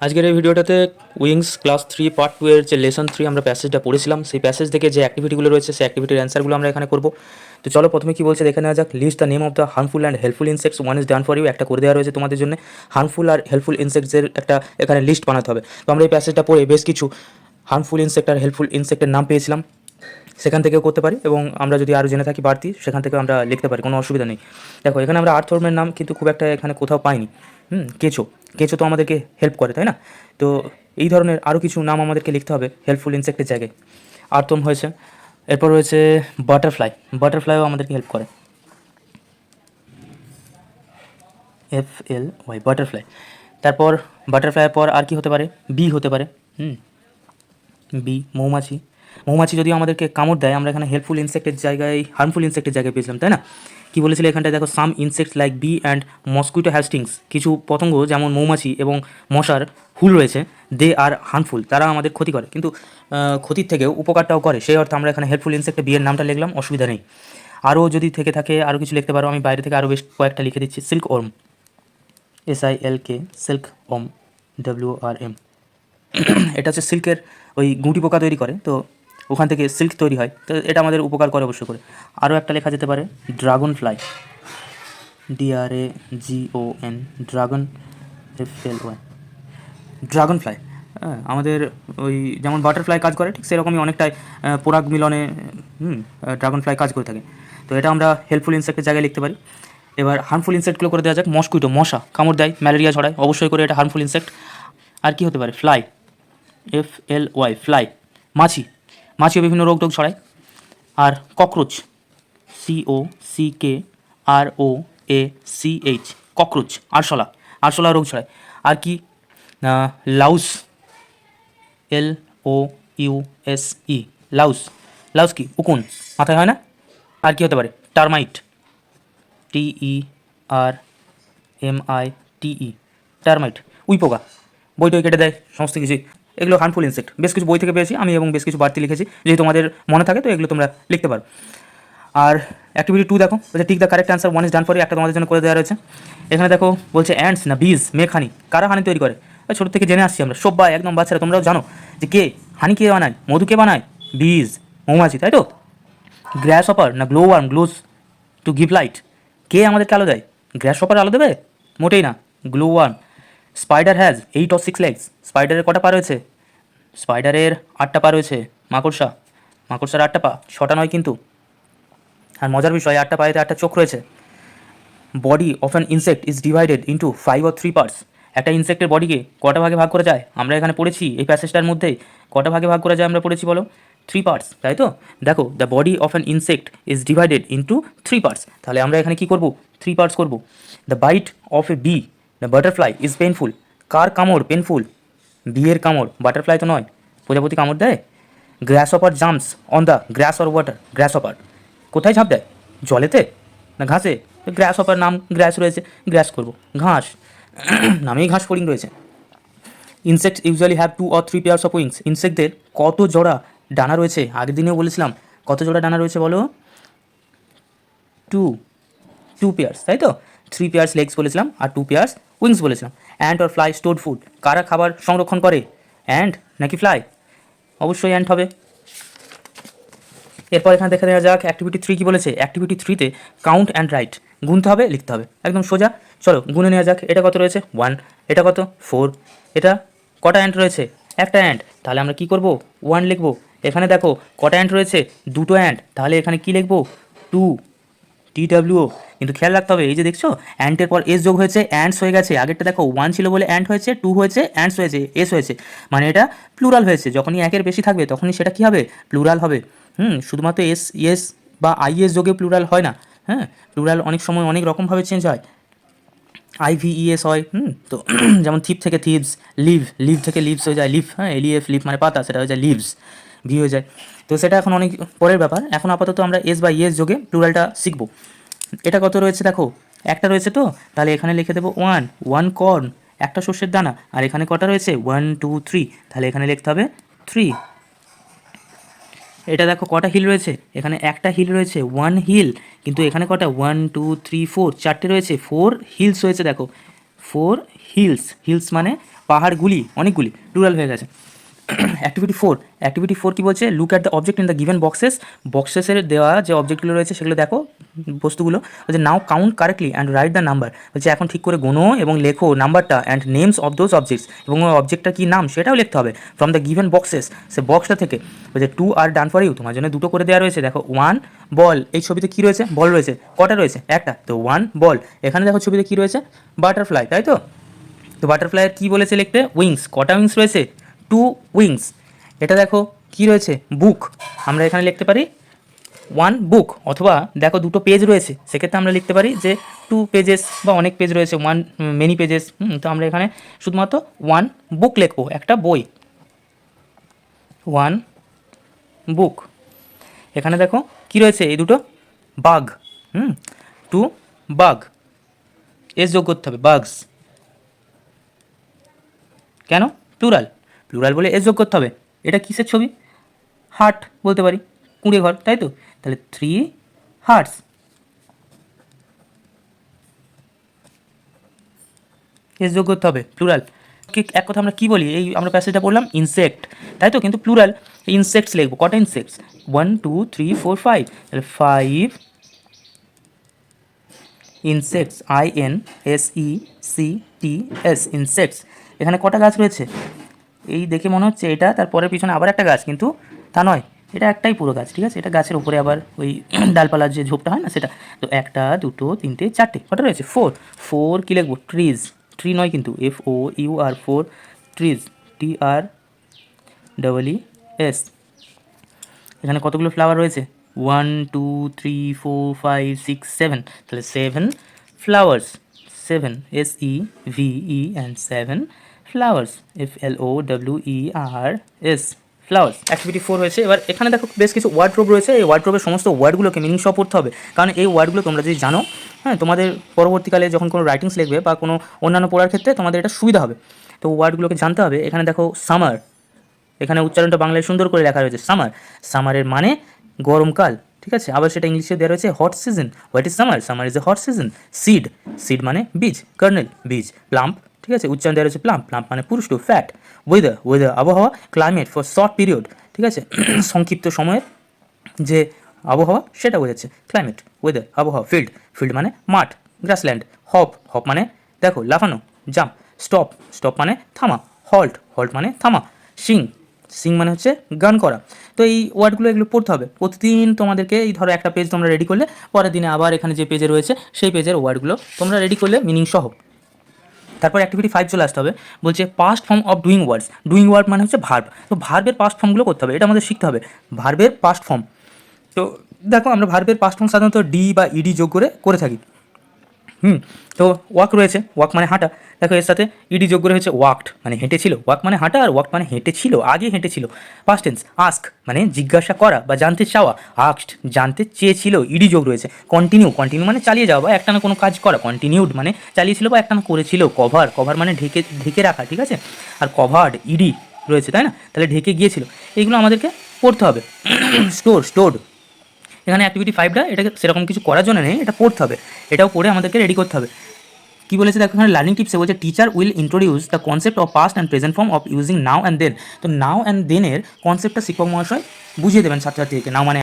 আজকের এই ভিডিওটাতে wings class three, part two এর যে লেসন থ্রি আমরা প্যাসেজটা পড়েছিলাম, সেই প্যাসেজ থেকে যে অ্যাক্টিভিটিগুলো রয়েছে, সেই অ্যাক্টিভিটির অ্যান্সারগুলো আমরা এখানে করব। তো চলো প্রথমে কি বলছে দেখে নেওয়া যাক। List the name of the harmful and helpful insects one is done for you একটা করে দেওয়া রয়েছে তোমাদের জন্য। হার্মফুল আর হেল্পফুল ইনসেক্টসের একটা এখানে লিস্ট বানাতে হবে। তো আমরা এই প্যাসেজটা পড়ে বেশ কিছু হার্মফুল ইনসেক্ট আর হেল্পফুল ইনসেক্টের নাম পেয়েছিলাম। সেখান থেকেও করতে পারি এবং আমরা যদি আরও জেনে থাকি বাড়তি, সেখান থেকে আমরা লিখতে পারি। কোনো অসুবিধা নেই। দেখো, এখানে আমরা আর্ট ধর্মের নাম কিন্তু খুব একটা এখানে কোথাও পাইনি। হুম, কেঁচো। কেঁচো তো আমাদেরকে হেল্প করে, তাই না? তো এই ধরনের আরও কিছু নাম আমাদেরকে লিখতে হবে হেল্পফুল ইনসেক্টের জায়গায়। আর আর্তম হয়েছে, এরপর রয়েছে বাটারফ্লাই বাটারফ্লাইও আমাদেরকে হেল্প করে। এফ এল ওয়াই বাটারফ্লাই তারপর বাটারফ্লাইয়ের পর আর কি হতে পারে? বি হতে পারে, হুম? বি মৌমাছি। মৌমাছি যদি আমাদেরকে কামড় দেয়, আমরা এখানে হেল্পফুল ইনসেক্টের জায়গায় হার্মফুল ইনসেক্টের জায়গায় পেয়েছিলাম, তাই না? কি বলেছিল এখানটায়? দেখো some insects like bee and mosquito Hastings কিছু পতঙ্গ যেমন মৌমাছি এবং মশার হুল রয়েছে দে আর হার্মফুল তারা আমাদের ক্ষতি করে। কিন্তু ক্ষতির থেকেও উপকারটাও করে। সেই অর্থে আমরা এখানে হেল্পফুল ইনসেক্টে বিয়ের নামটা লিখলাম, অসুবিধা নেই। আরও যদি থেকে থাকে, আরও কিছু লিখতে পারো, আমি বাইরে থেকে আরও বেশ কয়েকটা লিখে দিচ্ছি। Silk worm S I L K silk worm W O R M হচ্ছে সিল্কের ওই গুঁটি পোকা তৈরি করে। তো ওখান থেকে সিল্ক তৈরি হয়। তো এটা আমাদের উপকার করে অবশ্য করে। আরও একটা লেখা যেতে পারে dragon fly D R A A G O N dragon F L Y dragon fly হ্যাঁ আমাদের ওই যেমন বাটারফ্লাই কাজ করে, ঠিক সেরকমই অনেকটাই পরাগ মিলনে, হুম ড্রাগন ফ্লাই কাজ করে থাকে। তো এটা আমরা হেল্পফুল ইনসেক্টের জায়গায় লিখতে পারি। এবার হার্মফুল ইনসেক্টগুলো করে দেওয়া যাক মস্কুইটো মশা, কামড় দেয় ম্যালেরিয়া ছড়ায়, অবশ্যই করে এটা হার্মফুল ইনসেক্ট আর কি হতে পারে? Fly F L Y fly মাছি মাছিও বিভিন্ন রোগ টোগ ছড়ায়। আর cockroach C O C K R O A C H cockroach, আরশোলা আরশোলা রোগ ছড়ায়। আর কি louse L O U S E louse. Louse কি? উকুন, মাথায় হয় না? আর কি হতে পারে? Termite T E R M I T E termite we পোকা বই টই কেটে দেয়, সমস্ত কিছুই। এগুলো হার্মফুল ইনসেক্ট বেশ কিছু বই থেকে পেয়েছি আমি এবং বেশ কিছু বাড়তি লিখেছি। যদি তোমাদের মনে থাকে, তো এগুলো তোমরা লিখতে পারো। আর অ্যাক্টিভিটি টু দেখো বলছে ঠিক the correct answer one is done for একটা তোমাদের জন্য করে দেওয়া রয়েছে। এখানে দেখো বলছে অ্যান্ডস না বীজ মেঘ হানি কারা হানি তৈরি করে? ছোটো থেকে জেনে আসছি আমরা সবাই একদম বাচ্চারা, তোমরাও জানো যে কে হানি কে বানায়, মধু কে বানায়? বীজ মৌমাছি, তাই তো? গ্র্যাস অপার না glow worm glows to give light কে আমাদেরকে আলো দেয়? গ্র্যাস অপার আলো দেবে? মোটেই না glow worm spider has eight or six legs স্পাইডারের কটা পা রয়েছে? স্পাইডারের আটটা পা রয়েছে। মাকড়সা। মাকড়সার আটটা পা। ছটা নয় কিন্তু। আর মজার বিষয়, আটটা পায়েতে আটটা চোখ রয়েছে। Body of an insect is divided into five or three parts একটা ইনসেক্টের বডিকে কটা ভাগে ভাগ করা যায়? আমরা এখানে পড়েছি, এই প্যাসেজটার মধ্যে কটা ভাগে ভাগ করা যায় আমরা পড়েছি বলো? থ্রি পার্টস তাই তো? দেখো the body of an insect is divided into three parts তাহলে আমরা এখানে কী করব? থ্রি পার্টস করব। The bite of a bee the butterfly is painful কার কামড় পেনফুল বিয়ের কামড় বাটারফ্লাই তো নয়, প্রজাপতি কামড় দেয়? Grasshopper jumps on the grass or water grasshopper কোথায় ঝাঁপ দেয়? জলেতে? না ঘাসে? গ্রাস অপার নাম গ্রাস রয়েছে গ্রাস করব। ঘাস। নামেই ঘাস ফড়িং রয়েছে। Insects usually have two or three pairs of wings ইনসেক্টদের কত জোড়া ডানা রয়েছে? আগের দিনেও বলেছিলাম, কত জোড়া ডানা রয়েছে বলো? টু টু পেয়ার্স তাই তো? থ্রি পেয়ার্স লেগস বলেছিলাম আর টু পেয়ার্স উইংস বলেছিলাম। And or fly store food কারা খাবার সংরক্ষণ করে? অ্যান্ড নাকি ফ্লাই অবশ্যই অ্যান্ড হবে। এরপর এখানে দেখে দেওয়া যাক অ্যাক্টিভিটি থ্রি কী বলেছে। অ্যাক্টিভিটি থ্রিতে কাউন্ট অ্যান্ড রাইট গুনতে হবে, লিখতে হবে। একদম সোজা। চলো, গুনে নেওয়া যাক। এটা কত রয়েছে? ওয়ান এটা কত? ফোর এটা কটা অ্যান্ড রয়েছে? একটা অ্যান্ড তাহলে আমরা কি করব? ওয়ান লিখব। এখানে দেখো, কটা অ্যান্ড রয়েছে? দুটো অ্যান্ড তাহলে এখানে কি লিখব? টু টি ডাব্লিউ কিন্তু খেয়াল রাখতে হবে, এই যে দেখছ অ্যান্টের পর এস যোগ হয়েছে অ্যান্ডস হয়ে গেছে, আগেরটা দেখো ওয়ান ছিল বলে অ্যান্ড হয়েছে টু হয়েছে অ্যান্ডস হয়েছে এস হয়েছে মানে এটা প্লুরাল হয়েছে, যখনই একের বেশি থাকবে, তখনই সেটা কী হবে? প্লুরাল হবে। হুম, শুধুমাত্র এস ইয়েস বা আইএস যোগে প্লুরাল হয় না হ্যাঁ প্লুরাল অনেক সময় অনেক রকমভাবে চেঞ্জ হয়। আইভিইএস হয়, হুম, তো যেমন থিপ থেকে থিপস লিভ লিভ থেকে লিভস হয়ে যায় লিভ হ্যাঁ এলিএফ লিভ মানে পাতা, সেটা হয়ে যায় লিভস ভি হয়ে যায়। তো সেটা এখন অনেক পরের ব্যাপার, এখন আপাতত আমরা এস বা ইএস যোগে প্লুরালটা শিখব। এটা কত রয়েছে দেখো? একটা রয়েছে তো? তাহলে এখানে লিখে দেবো ওয়ান ওয়ান কর্ন একটা শস্যের দানা, আর এখানে কটা রয়েছে? ওয়ান টু থ্রি তাহলে এখানে লিখতে হবে থ্রি এটা দেখো কটা হিল রয়েছে? এখানে একটা হিল রয়েছে ওয়ান হিল কিন্তু এখানে কটা? ওয়ান টু থ্রি ফোর চারটে রয়েছে ফোর হিলস রয়েছে দেখো। ফোর হিলস হিলস মানে পাহাড়গুলি, অনেকগুলি প্লুরাল হয়ে গেছে। অ্যাক্টিভিটি ফোর অ্যাক্টিভিটি ফোর কী বলছে? Look at the object in the given boxes বক্সেসের দেওয়া যে অবজেক্টগুলো রয়েছে সেগুলো দেখো, বস্তুগুলো। বলছে now count correctly and write the number বলছে, এখন ঠিক করে গোনো এবং লেখো নাম্বারটা and names of those objects এবং ওই অবজেক্টটা কী নাম সেটাও লিখতে হবে ফ্রম দ্য গিভেন বক্সেস সে বক্সটা থেকে বলছে two are done for you তোমার জন্য দুটো করে দেওয়া রয়েছে। দেখো ওয়ান বল এই ছবিতে কী রয়েছে? বল রয়েছে। কটা রয়েছে? একটা। তো ওয়ান বল এখানে দেখো ছবিতে কী রয়েছে? বাটারফ্লাই তাই তো? তো বাটারফ্লাইয়ের কী বলেছে লিখতে? উইংস কটা উইংস রয়েছে? টু উইংস এটা দেখো কি রয়েছে? বুক আমরা এখানে লিখতে পারি ওয়ান বুক অথবা দেখো দুটো পেজ রয়েছে। সেক্ষেত্রে আমরা লিখতে পারি যে টু পেজেস বা অনেক পেজ রয়েছে ওয়ান মেনি পেজেস তো আমরা এখানে শুধুমাত্র ওয়ান বুক লিখব, একটা বই। ওয়ান বুক এখানে দেখো কি রয়েছে, এই দুটো বাঘ হুম টু বাঘ এস যোগ করতে হবে বাগস কেন? প্লুরাল প্লুরাল বলে এস যোগ করতে হবে। এটা কিসের ছবি? হার্ট বলতে পারি, কুঁড়ে ঘর, তাই তো? তাহলে থ্রি হার্টস এস যোগ করতে হবে প্লুরাল এক কথা আমরা কি বলি? এই আমরা প্যাসেজটা পড়লাম ইনসেক্ট তাই তো? কিন্তু প্লুরাল ইনসেক্টস লিখব। কটা insects one two three four five তাহলে five insects I N S E C T S insects এখানে কটা গাছ রয়েছে? এই দেখে মনে হচ্ছে এটা তারপরের পিছনে আবার একটা গাছ, কিন্তু তা নয়। এটা একটাই পুরো গাছ, ঠিক আছে? এটা গাছের উপরে আবার ওই ডালপালার যে ঝোপটা হয় না সেটা। তো একটা, দুটো, তিনটে, চারটে, কটা রয়েছে? ফোর ফোর কী লিখব? ট্রিজ ট্রি নয় কিন্তু F O U R four trees T R double E S এখানে কতগুলো ফ্লাওয়ার রয়েছে? One two three four five six seven তাহলে seven flowers seven S E V E and seven flowers F L O W E R S flowers activity four হয়েছে। এবার এখানে দেখো বেশ কিছু ওয়ার্ড্রোব রয়েছে। এই ওয়ার্ড্রোবের সমস্ত ওয়ার্ডগুলোকে মিনিং সহ পড়তে হবে। কারণ এই ওয়ার্ডগুলো তোমরা যদি জানো হ্যাঁ তোমাদের পরবর্তীকালে যখন কোনো রাইটিংস লিখবে বা কোনো অন্যান্য পড়ার ক্ষেত্রে তোমাদের এটা সুবিধা হবে। তো ওয়ার্ডগুলোকে জানতে হবে। এখানে দেখো সামার এখানে উচ্চারণটা বাংলায় সুন্দর করে লেখা রয়েছে সামার সামারের মানে গরমকাল, ঠিক আছে? আবার সেটা ইংলিশে দেওয়া রয়েছে hot season what is summer summer is a hot season seed seed মানে বীজ কার্নেল বীজ প্লাম্প ঠিক আছে? উচ্চারণ দেওয়া রয়েছে প্লাম্প প্লাম্প মানে পুরুষ টু ফ্যাট ওয়েদার ওয়েদার আবহাওয়া ক্লাইমেট ফর শর্ট পিরিয়ড ঠিক আছে? সংক্ষিপ্ত সময়ের যে আবহাওয়া, সেটা বোঝাচ্ছে। ক্লাইমেট ওয়েদার আবহাওয়া ফিল্ড ফিল্ড মানে মাঠ গ্রাসল্যান্ড হপ হপ মানে দেখো, লাফানো জাম্প স্টপ স্টপ মানে থামা হল্ট হল্ট মানে থামা সিং সিং মানে হচ্ছে গান করা। তো এই ওয়ার্ডগুলো এগুলো পড়তে হবে। প্রতিদিন তোমাদেরকে এই ধরো একটা পেজ তোমরা রেডি করলে, পরের দিনে আবার এখানে যে পেজে রয়েছে, সেই পেজের ওয়ার্ডগুলো তোমরা রেডি করলে মিনিং সহ। তারপর অ্যাক্টিভিটি ফাইভ চলে আসতে হবে। বলছে past form of doing words doing word মানে হচ্ছে ভার্ব তো ভার্বের পাস্ট ফর্মগুলো করতে হবে। এটা আমাদের শিখতে হবে। ভার্বের পাস্ট ফর্ম তো দেখো আমরা ভার্বের পাস্ট ফর্ম সাধারণত ডি বা ইডি যোগ করে করে থাকি। হুম, তো ওয়াক রয়েছে ওয়াক মানে হাঁটা। দেখো, এর সাথে ইডি যোগ করে ওয়াকড মানে হেঁটেছিল। ওয়াক মানে হাঁটা আর ওয়াক মানে হেঁটেছিল, আগে হেঁটেছিল। পাস্ট টেন্স আস্ক মানে জিজ্ঞাসা করা বা জানতে চাওয়া। আস্কড জানতে চেয়েছিল ইডি যোগ রয়েছে। কন্টিনিউ কন্টিনিউ মানে চালিয়ে যাওয়া বা একটানা কোনো কাজ করা। কন্টিনিউড মানে চালিয়েছিল বা একটানা করেছিল। কভার কভার মানে ঢেকে ঢেকে রাখা, ঠিক আছে? আর কভার্ড ইডি রয়েছে, তাই না? তাহলে ঢেকে গিয়েছিল। এইগুলো আমাদেরকে পড়তে হবে। স্টোর স্টোর্ড এখানে অ্যাক্টিভিটি ফাইভটা এটাকে সেরকম কিছু করার জন্য নেই, এটা পড়তে হবে। এটাও পড়ে আমাদেরকে রেডি করতে হবে। কি বলেছে দেখো, এখানে লার্নিং টিপসে বলছে teacher will introduce the concept of past and present form of using now and then তো নাও অ্যান্ড দেনের কনসেপ্টটা শিক্ষক মহাশয় বুঝিয়ে দেবেন ছাত্রছাত্রীকে নাও মানে